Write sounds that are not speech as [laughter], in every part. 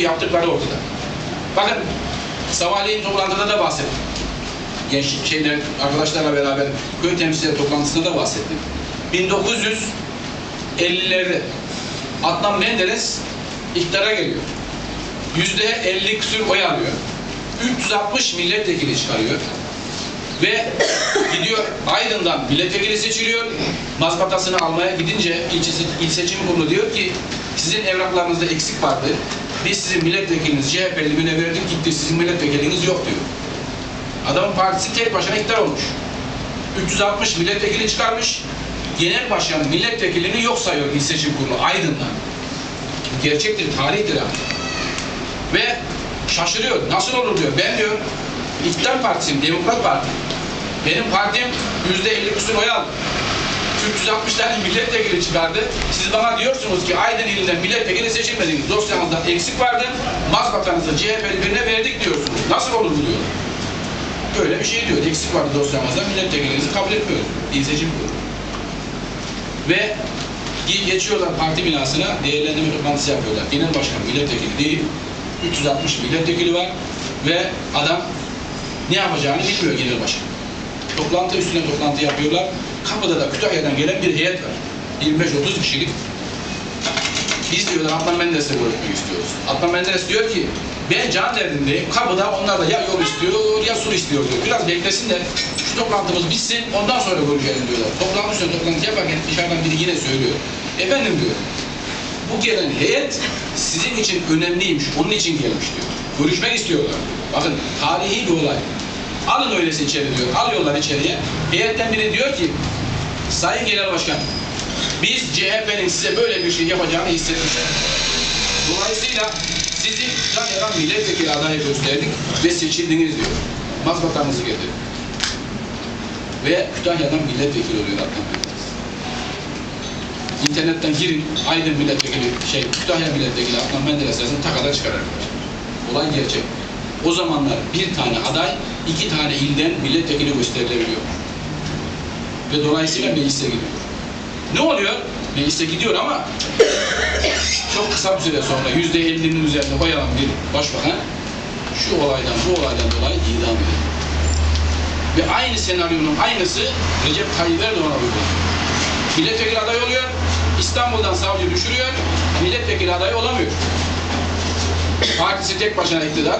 Çünkü yaptıkları ortada. Bakın sabahleyin toplantıda da bahsettim. Genç şeyler, arkadaşlarla beraber köy temsilcileri toplantısında da bahsettim. 1950'lerde Adnan Menderes iktidara geliyor. Yüzde 50 küsür oy alıyor. 360 milletvekili çıkarıyor. Ve [coughs] gidiyor Aydın'dan milletvekili seçiliyor. Mazbatasını almaya gidince ilçe, il seçim kurulu diyor ki sizin evraklarınızda eksik vardı. Biz sizin milletvekiliniz CHP'li birine verdik gitti sizin milletvekiliniz yok diyor. Adamın partisi tek başına iktidar olmuş. 360 milletvekili çıkarmış. Genel başkan milletvekilini yok sayıyor il seçim kurulu Aydın'dan. Bu gerçektir, tarihtir yani. Ve şaşırıyor. Nasıl olur diyor. Ben diyor iktidar partisiyim, Demokrat Parti. Benim partim yüzde 50 küsur oy aldı. 360 tane milletvekili çıkardı. Siz bana diyorsunuz ki Aydın ilinden milletvekili seçilmediniz. Dosyanızdan eksik vardı. Mazbatanızı CHP'li birine verdik diyorsunuz. Nasıl olur bu diyor. Böyle bir şey diyor. Eksik vardı dosyamızda milletvekilinizi kabul etmiyoruz. İl seçim kurulu. Ve ge- geçiyorlar parti binasına değerlendirme toplantısı yapıyorlar. Genel başkan milletvekili değil. 360 milletvekili var ve adam ne yapacağını bilmiyor genel başkan. Toplantı üstüne toplantı yapıyorlar. Kapıda da Kütahya'dan gelen bir heyet var. 25-30 kişilik. Biz diyorlar Adnan Menderes'le görüşmek istiyoruz. Adnan Menderes diyor ki ben can derdindeyim. Kapıda onlar da ya yol istiyor ya su istiyor diyor. Biraz beklesin de şu toplantımız bitsin ondan sonra görüşelim diyorlar. Toplantı üstüne toplantı yaparken dışarıdan biri yine söylüyor. Efendim diyor. Bu gelen heyet sizin için önemliymiş. Onun için gelmiş diyor. Görüşmek istiyorlar. Bakın tarihi bir olay. Alın öyleyse içeri diyor. Alıyorlar içeriye. Heyetten biri diyor ki Sayın Genel Başkan biz CHP'nin size böyle bir şey yapacağını hissetmiştik. Dolayısıyla sizi Kütahya'dan milletvekili adayı gösterdik ve seçildiniz diyor. Mazbatanızı getirin. Ve Kütahya'dan milletvekili oluyor Adnan. İnternetten girin, Aydın milletvekili, şey, Kütahya milletvekili Adnan Menderes yazın, takada çıkar arkadaşlar. Olay gerçek. O zamanlar bir tane aday, iki tane ilden milletvekili gösterilebiliyor. Ve dolayısıyla meclise gidiyor. Ne oluyor? Meclise gidiyor ama çok kısa bir süre sonra yüzde ellinin üzerinde oy alan bir başbakan şu olaydan, bu olaydan dolayı idam edildi. Ve aynı senaryonun aynısı Recep Tayyip Erdoğan'a uygulanıyor. Milletvekili aday oluyor, İstanbul'dan savcı düşürüyor, milletvekili adayı olamıyor. Partisi tek başına iktidar,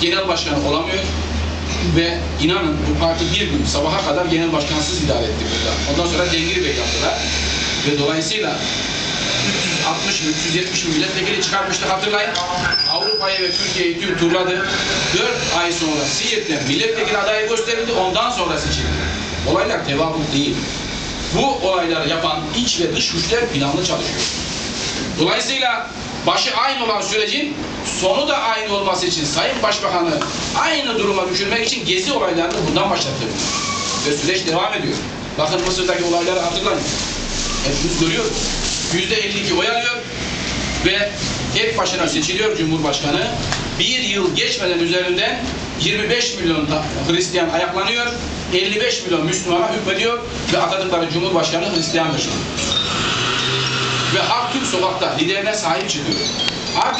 genel başkanı olamıyor ve inanın bu parti bir gün sabaha kadar genel başkansız idare etti burada. Ondan sonra Dengiri Bey yaptılar ve dolayısıyla 360 mı 370 mi milletvekili çıkarmıştı hatırlayın. Avrupa'yı ve Türkiye'yi tüm turladı. 4 ay sonra Siirt'ten milletvekili adayı gösterildi. Ondan sonra seçildi. Olaylar tevafuk değil. Bu olayları yapan iç ve dış güçler planlı çalışıyor. Dolayısıyla başı aynı olan sürecin sonu da aynı olması için Sayın Başbakanı aynı duruma düşürmek için gezi olaylarını bundan başlattı. Ve süreç devam ediyor. Bakın Mısır'daki olayları hatırlayın. Hepimiz görüyoruz. Yüzde 52 oy alıyor ve tek başına seçiliyor Cumhurbaşkanı. Bir yıl geçmeden üzerinden 25 milyon Hristiyan ayaklanıyor, 55 milyon Müslümana hükmediyor ve atadıkları Cumhurbaşkanı Hristiyandır. Ve halk tüm sokakta liderine sahip çıkıyor. Artık